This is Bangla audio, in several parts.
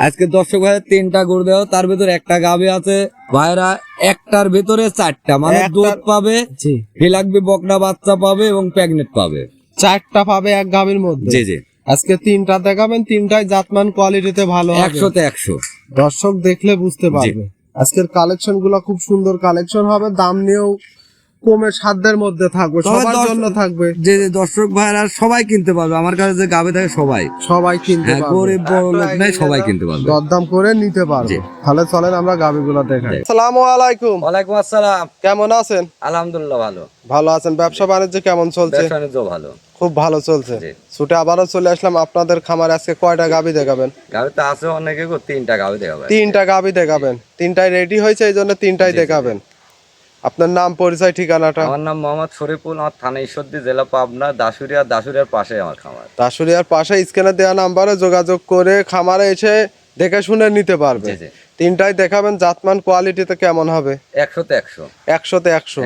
আজকে দর্শক ভাইয়ের তিনটা গরু দেওয়া তার ভিতর একটা গাবে আছে। ভাইরা একটার ভিতরে চারটা মানে দুধ পাবে ফিলাকবি বকনা বাচ্চা পাবে এবং প্রেগনেন্ট পাবে। চারটা পাবে এক গাভীর মধ্যে। জি জি। আজকে তিনটা দেখাবেন তিনটাই জাতমান কোয়ালিটিতে ভালো একশোতে একশো। দর্শক দেখলে বুঝতে পারবে। আজকের কালেকশনগুলো খুব সুন্দর কালেকশন হবে দাম নিয়েও কমে সাধ্যের মধ্যে থাকবে সবার জন্য থাকবে। যে যে দর্শক ভাইরা সবাই কিনতে পারবে আমার কাছে যে গাবে থাকে সবাই। সবাই কিনতে হ্যাঁ পারবে। গরিব বড় লোক নেই সবাই কিনতে পারবে। দরদাম করে নিতে পারবে। তাহলে চলেন আমরা গাবিগুলো দেখাই। আসসালামু আলাইকুম। ওয়ালাইকুম আসসালাম। কেমন আছেন? আলহামদুলিল্লাহ ভালো। ভালো আছেন? ব্যবসা বাণিজ্য কেমন চলছে? ব্যবসা বাণিজ্য ভালো। খুব ভালো চলছে। জি। ছুটে আবারও চলে আসলাম আপনাদের খামারে। আজকে কয়টা গাবি দেখাবেন? গাবে তো আছে অনেকে গো, তিনটা গাবে দেখাবেন। তিনটা গাবি দেখাবেন। তিনটাই রেডি হয়েছে এই জন্য তিনটাই দেখাবেন। আপনার নাম পরিচয় ঠিকানাটা? আমার নাম মোহাম্মদ শরীফুল আমার থানা ঈশ্বরদী জেলা পাবনা দাসুরিয়া দাসুরিয়ার পাশে আমার খামার। দাসুরিয়ার পাশে স্ক্যানে দেওয়া নাম্বারে যোগাযোগ করে খামারে এসে দেখে শুনে নিতে পারবে। তিনটাই দেখাবেন জাতমান কোয়ালিটিতে কেমন হবে? একশোতে একশো। একশোতে একশো।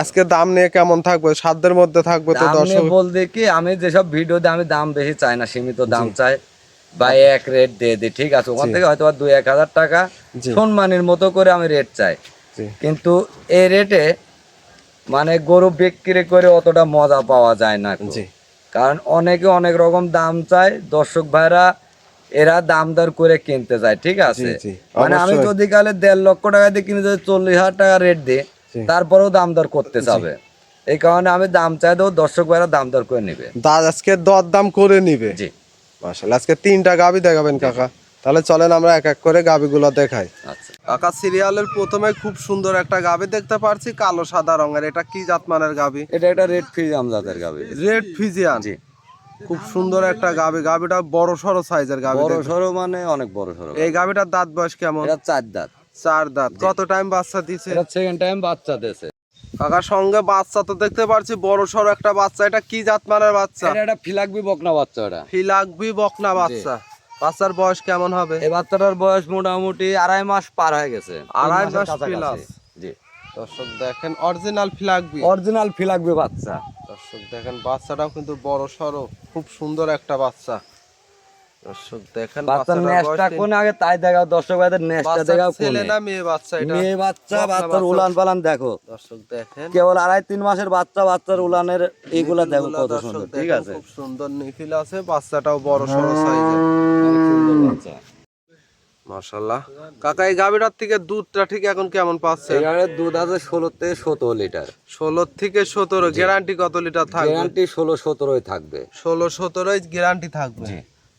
আজকে দাম নিয়ে কেমন থাকবে? সাধ্যের মধ্যে থাকবে তো দর্শক? বলতে কি আমি যেসব ভিডিওতে আমি দাম বেশি চাই না সীমিত দাম চাই বা এক রেট দিয়ে দিই ঠিক আছে? ওখান থেকে হয়তো দুই এক হাজার টাকা। সম্মানের মতো করে আমি রেট চাই। কিন্তু এই রেটে মানে গরু বিক্রি করে অতটা মজা পাওয়া যায় না কারণ অনেকে অনেক রকম দাম চায় দর্শক ভাইরা এরা দাম দর করে কিনতে যায় ঠিক আছে? মানে আমি যদি কালে দেড় লক্ষ টাকা দিয়ে কিনে যদি চল্লিশ হাজার টাকা রেট দিই তারপরেও দাম দর করতে যাবে। এই কারণে আমি দাম চাই দেবো দর্শক ভাইরা দাম দর করে নিবে। আজকে দর দাম করে নিবে? জি। আজকে তিনটা গাবি দেখাবেন কাকা। তাহলে চলেন আমরা এক এক করে গাবিগুলো দেখাই। আচ্ছা। কাকা সিরিয়ালের প্রথমে খুব সুন্দর একটা গাবি দেখতে পারছি কালো সাদা রঙের। এটা কি জাতমানের গাবি? এটা একটা রেড ফ্রিজ আমজাদের গাবে। Red Friesian. জি। খুব সুন্দর একটা গাবি। গাবিটা বড় সড়ো সাইজের গাবি বড় সড়ো মানে অনেক বড় সড়ো এই গাবিটার দাঁত বয়স কেমন? এটা চার দাঁত। চার দাঁত। কত টাইম বাচ্চা দিছে? এটা সেকেন্ড টাইম বাচ্চা দিয়েছে। কাকার সঙ্গে বাচ্চা তো দেখতে পারছি বড় সড়ো একটা বাচ্চা। এটা কি জাতমানের বাচ্চা? এটা একটা ফিলাকবি বকনা বাচ্চা এটা। ফিলাকবি বকনা বাচ্চা। বাচ্চার বয়স কেমন হবে? এই বাচ্চাটার বয়স মোটামুটি আড়াই মাস পার হয়ে গেছে। আড়াই মাস plus। জি। দর্শক দেখেন অরিজিনাল ফিলাকবি অরিজিনাল ফিলাকবি বাচ্চা। দর্শক দেখেন বাচ্চাটাও কিন্তু বড় সড়ো খুব সুন্দর একটা বাচ্চা। দর্শক দেখেন বাচ্চার নেশটা কোন আগে তাই দেখাও দর্শক ভাইদের বাচ্চা দেখাও ছেলে না মেয়ে বাচ্চা এটা? মেয়ে বাচ্চা বাচ্চার উলান পালান দেখো। দর্শক দেখেন। কেবল আড়াই তিন মাসের বাচ্চা বাচ্চার উলানের এইগুলা দেখো কত সুন্দর ঠিক আছে? খুব সুন্দর নিখিল আছে বাচ্চাটাও বড় সড়ো সাইজের বাচ্চা মাশাআল্লাহ। কাকা এই গাভীটার থেকে দুধটা ঠিক এখন কেমন পাচ্ছে? এখানে দুধ আছে ষোলো থেকে সতেরো লিটার। ষোলো থেকে সতেরো গ্যারান্টি কত লিটার থাকবে? গ্যারান্টি ষোলো সতেরোই থাকবে। ষোলো সতেরোই গ্যারান্টি থাকবে?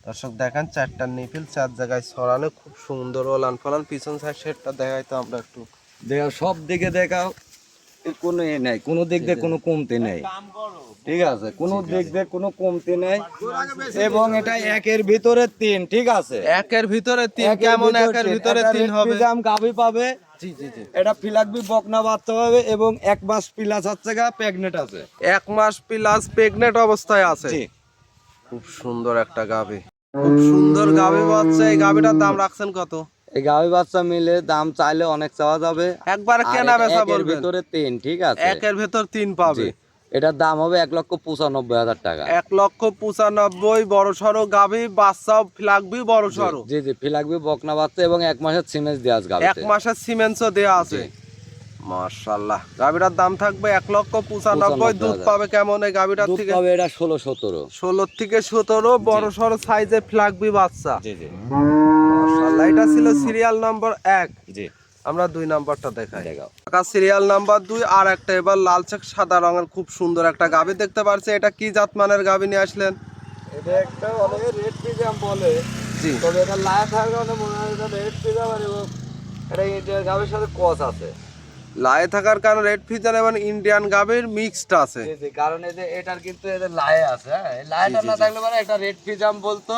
দর্শক দেখেন চারটা নিপিল চার জায়গায় ছড়ানো খুব সুন্দর ওলান ফলান পিছন সাইড সেটটা দেখাই তো আমরা একটু। দেখাও সব দিকে দেখাও। কোনো এ নেই কোনো দিক দিয়ে কোনো কমতি নেই। ঠিক আছে কোনো দিক দিয়ে কোনো কমতি নেই। এবং এটা একের ভিতরে তিন ঠিক আছে। একের ভিতরে তিন কেমন একের ভিতরে তিন হবে? পিজাম গাভী পাবে। জি জি জি। এটা ফিলাকবি বকনা বাচ্চা পাবে এবং এক মাস পিলাস হচ্ছে গা প্রেগনেন্ট আছে। এক মাস প্লাস অবস্থায় আছে। খুব সুন্দর একটা গাভী। খুব সুন্দর গাভী বাচ্চা এই গাভীটার দাম রাখছেন কত? এই গাভী বাচ্চা মিলে দাম চাইলে অনেক চাওয়া যাবে। একবার কেনা বেচা বলবেন ভিতরে তিন ঠিক আছে? একের ভেতর তিন পাবে। এটার দাম হবে এক লক্ষ পঁচানব্বই হাজার টাকা। এক লক্ষ পঁচানব্বই বড় সড়ো গাভী বাচ্চাও লাগবে বড় সড়ো। জি জি ফিলাকবি বকনা বাচ্চা এবং এক মাসের সিমেন্স দেওয়া আছে এক মাসের সিমেন্টসও দেওয়া আছে। মার্শাল্লাহ গাভীটার দাম থাকবে এক লক্ষ পঁচানব্বই। দুধ পাবে কেমন এই গাভীটার থেকে? পাবে এটা ষোলো সতেরো। ষোলো থেকে সতেরো বড় সড়ো সাইজে ফ্লাগবি বাচ্চা। জি জি। এটা ছিল সিরিয়াল নাম্বার এক। জি। আমরা দুই নাম্বারটা দেখাই। সিরিয়াল নাম্বার দুই আর একটা এবার লাল চেক সাদা রঙের খুব সুন্দর একটা গাভী দেখতে পারছি। এটা কি জাত মানের গাভী নিয়ে আসলেন? এটা একটা অনেকে রেড পিজাম বলে। জি। তবে এটা লায়া থাকার কারণে মনে হয় এটা রেড পিজাম আর এটা সাথে কস আছে। লায়ে থাকার কারণে রেড এবং ইন্ডিয়ান মিক্সড আছে। কারণ যে এটার কিন্তু এদের লায়ে আছে হ্যাঁ? লায়েটা না থাকলে মানে একটা রেড পিজাম বলতো।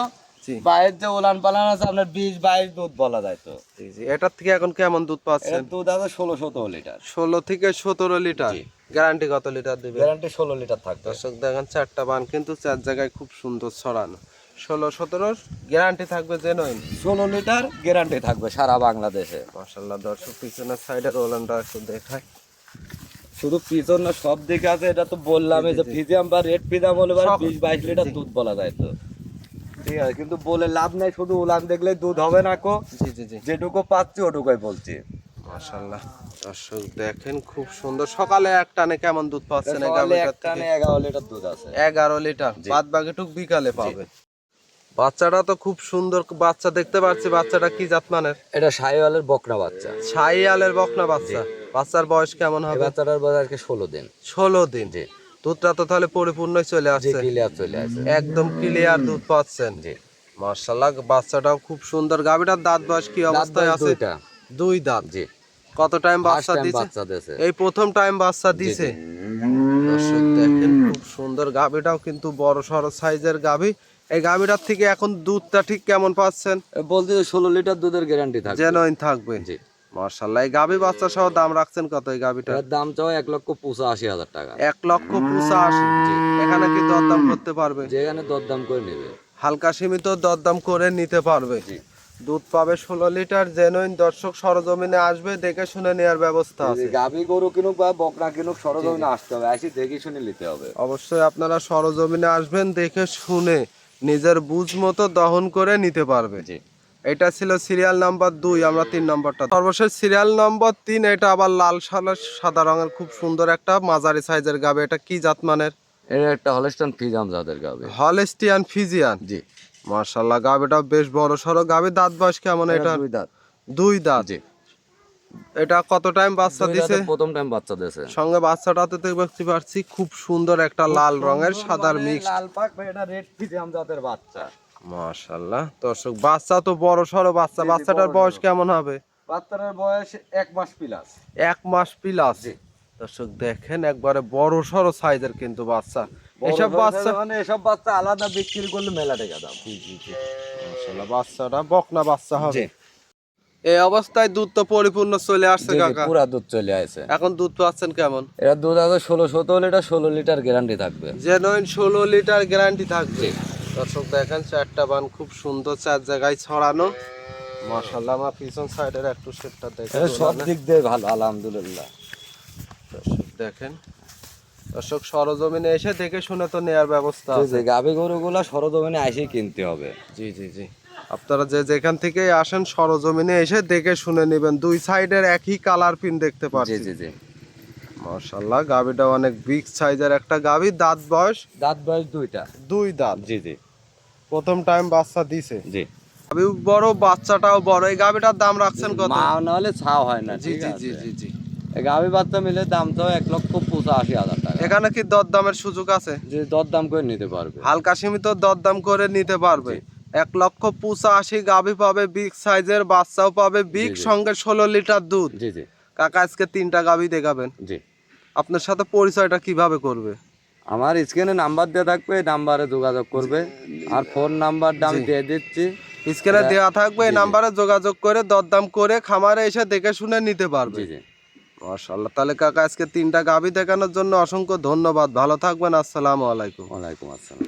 বাইরের যে ওলান পালান আছে আপনার বিশ বাইশ দুধ বলা যায় তো। এটার থেকে এখন কেমন দুধ পাচ্ছেন? দুধ আছে ষোলো সতেরো লিটার। ষোলো থেকে সতেরো লিটার। গ্যারান্টি কত লিটার দেবে? গ্যারান্টি ষোলো লিটার থাকবে। দর্শক দেখেন চারটা বান কিন্তু চার জায়গায় খুব সুন্দর ছড়ানো। ষোলো সতেরো গ্যারান্টি থাকবে জেনুইন ষোলো লিটার গ্যারান্টি থাকবে সারা বাংলাদেশে। মাসাল্লাহ দর্শক পিছনের সাইডের ওলানটা একটু দেখায় শুধু পিছন না সব দিকে আছে এটা তো বললাম যে ফিজিয়াম বা রেড ফিজাম হলে বিশ বাইশ লিটার দুধ বলা যায় তো। ঠিক আছে কিন্তু বলে লাভ নাই শুধু উলান দেখলে দুধ হবে না কো। জি জি জি। যেটুকু পাচ্ছি ওটুকুই বলছি। মাশাআল্লাহ। দর্শক দেখেন খুব সুন্দর। সকালে এক টানে কেমন দুধ পাচ্ছেন? এই সকালে গাভীটার একটা থেকে? নে এগারো লিটার দুধ আছে। এগারো লিটার। জি। বাদ বাকিটুক বিকালে পাবে। বাচ্চাটা তো খুব সুন্দর বাচ্চা দেখতে পাচ্ছি বাচ্চাটা কি জাত মানের এটা সাইওয়ালের বকরা বাচ্চা। ছাইয়ালের বকনা বাচ্চা। বাচ্চার বয়স কেমন হবে? বাচ্চাটার বয়স আজকে ষোলো দিন। ষোলো দিন। জি। দুধটা তো তাহলে পরিপূর্ণই চলে আসছে। ক্লিয়ার চলে আসে একদম ক্লিয়ার দুধ পাচ্ছেন। জি। মার্শাল্লাহ বাচ্চাটাও খুব সুন্দর। গাভীটার দাঁত বয়স কি অবস্থায় আছে? দুইটা। দুই দাঁত। জি। কত টাইম বাচ্চা দিছে? এই প্রথম টাইম বাচ্চা দিছে। দর্শক দেখেন খুব সুন্দর গাভীটাও কিন্তু বড় সড়ো সাইজের গাভী। এই গাভীটার থেকে এখন দুধটা ঠিক কেমন পাচ্ছেন? বলতে ষোলো লিটার দুধের গ্যারান্টি থাকবে। জেনুইন থাকবে। জি। মার্শাল্লাহ এই গাভী বাচ্চা সহ দাম রাখছেন কত? এই গাভীটা দাম চাও এক লক্ষ পঁচাশি হাজার টাকা। এক লক্ষ পঁচাশি? এখানে কি দরদাম করতে পারবে? যেখানে দরদাম করে নেবে। হালকা সীমিত দরদাম করে নিতে পারবে। জি। দুধ পাবে ষোলো লিটার জেনুইন দর্শক সরজমিনে আসবে দেখে শুনে নেওয়ার ব্যবস্থা আছে। গাভী গরু কিনুক বা বকরা কিনুক সরজমিনে আসতে হবে। আসি দেখে শুনে নিতে হবে। অবশ্যই আপনারা সরজমিনে আসবেন দেখে শুনে নিজের বুঝ মতো দহন করে নিতে পারবে। জি। এটা ছিল সিরিয়াল নাম্বার দুই আমরা তিন নম্বরটা সর্বশেষ সিরিয়াল নম্বর তিন এটা আবার লাল সাদা সাদা রঙের খুব সুন্দর একটা মাঝারি সাইজের গাবে। এটা কি জাত মানের এটা একটা হলস্টান ফিজাম যাদের গাবে। হলেস্টিয়ান ফিজিয়ান জি। মার্শাল্লাহ গাবিটা বেশ বড় সড়ো। গাবি দাঁত বয়স কেমন এটা দুই দাঁত। দুই দাঁত? জি। এটা কত টাইম বাচ্চা দুই দিছে? দাঁতে প্রথম টাইম বাচ্চা দিয়েছে সঙ্গে বাচ্চাটাতে দেখতে পাচ্ছি খুব সুন্দর একটা লাল রঙের সাদার মিক্স লাল পাক ভাই এটা রেড ফিজাম জাতের বাচ্চা। মাশাল্লাহ দর্শক বাচ্চা তো বড় সড়ো বাচ্চা। বাচ্চাটার বয়স কেমন হবে? বাচ্চাটার বয়স এক মাস প্লাস এক মাস প্লাস। দর্শক দেখেন একবারে বড় সড়ো সাইজের কিন্তু বাচ্চা। এসব বাচ্চা মানে এসব বাচ্চা আলাদা বিক্রি করলে মেলা টাকা দাম। মাশাল্লাহ বাচ্চাটা বকনা বাচ্চা হবে। এই অবস্থায় দুধ তো পরিপূর্ণ চলে আসছে কাকা। পুরা দুধ চলে আসে এখন দুধ পাচ্ছেন কেমন? এটা দুধ আছে ষোলো সতেরো লিটার ষোলো লিটার গ্যারান্টি থাকবে। জেনুইন ষোলো লিটার গ্যারান্টি থাকবে। দর্শক দেখেন চারটা বান খুব সুন্দর চার জায়গায় ছড়ানো। মাশাল্লাহ আমার পিছন সাইডের একটু সেটটা দেখেন সব দিক দিয়ে ভালো আলহামদুলিল্লাহ। দর্শক দেখেন দর্শক সরজমিনে এসে দেখে শুনে তো নেয়ার ব্যবস্থা আছে। গাভী গরুগুলা সরজমিনে এসেই কিনতে হবে। জি জি জি। আপনারা যে যেখান থেকে আসেন সরজমিনে এসে দেখে শুনে নেবেন। দুই সাইডের একই কালার পিন দেখতে পাচ্ছি। জি জি। মাশাল্লাহ গাবিটা অনেক বিগ সাইজের একটা গাবি দাঁত বয়স? দাঁত বয়স দুইটা। দুই দাঁত। জি জি। প্রথম টাইম বাচ্চা দিছে। জি। আমি বড় বাচ্চাটাও বড়। এই গাবিটার দাম রাখছেন কত? মা না হলে ছাও হয় না জি জি জি জি জি। এই গাভী বাচ্চা মিলে দাম তো এক লক্ষ পঁচাশি হাজার টাকা। এখানে কি দরদামের সুযোগ আছে? যে দর দাম করে নিতে পারবে। হালকা সীমিত দরদাম করে নিতে পারবে। এক লক্ষ পঁচাশি গাভি পাবে বিগ সাইজের বাচ্চাও পাবে বিগ সঙ্গে ষোলো লিটার দুধ। জি জি। কাকা আজকে তিনটা গাভি দেখাবেন। জি। আপনার সাথে পরিচয়টা কীভাবে করবে? আমার স্ক্রিনে নাম্বার দেওয়া থাকবে এই নাম্বারে যোগাযোগ করবে। আর ফোন নাম্বারটা আমি দিয়ে দিচ্ছি। স্ক্রিনে দেওয়া থাকবে এই। নাম্বারে যোগাযোগ করে দরদাম করে খামারে এসে দেখে শুনে নিতে পারবে। মাশাল্লাহ তাহলে কাকা আজকে তিনটা গাভি দেখানোর জন্য অসংখ্য ধন্যবাদ। ভালো থাকবেন আসসালামু আলাইকুম। ওয়ালাইকুম আসসালাম।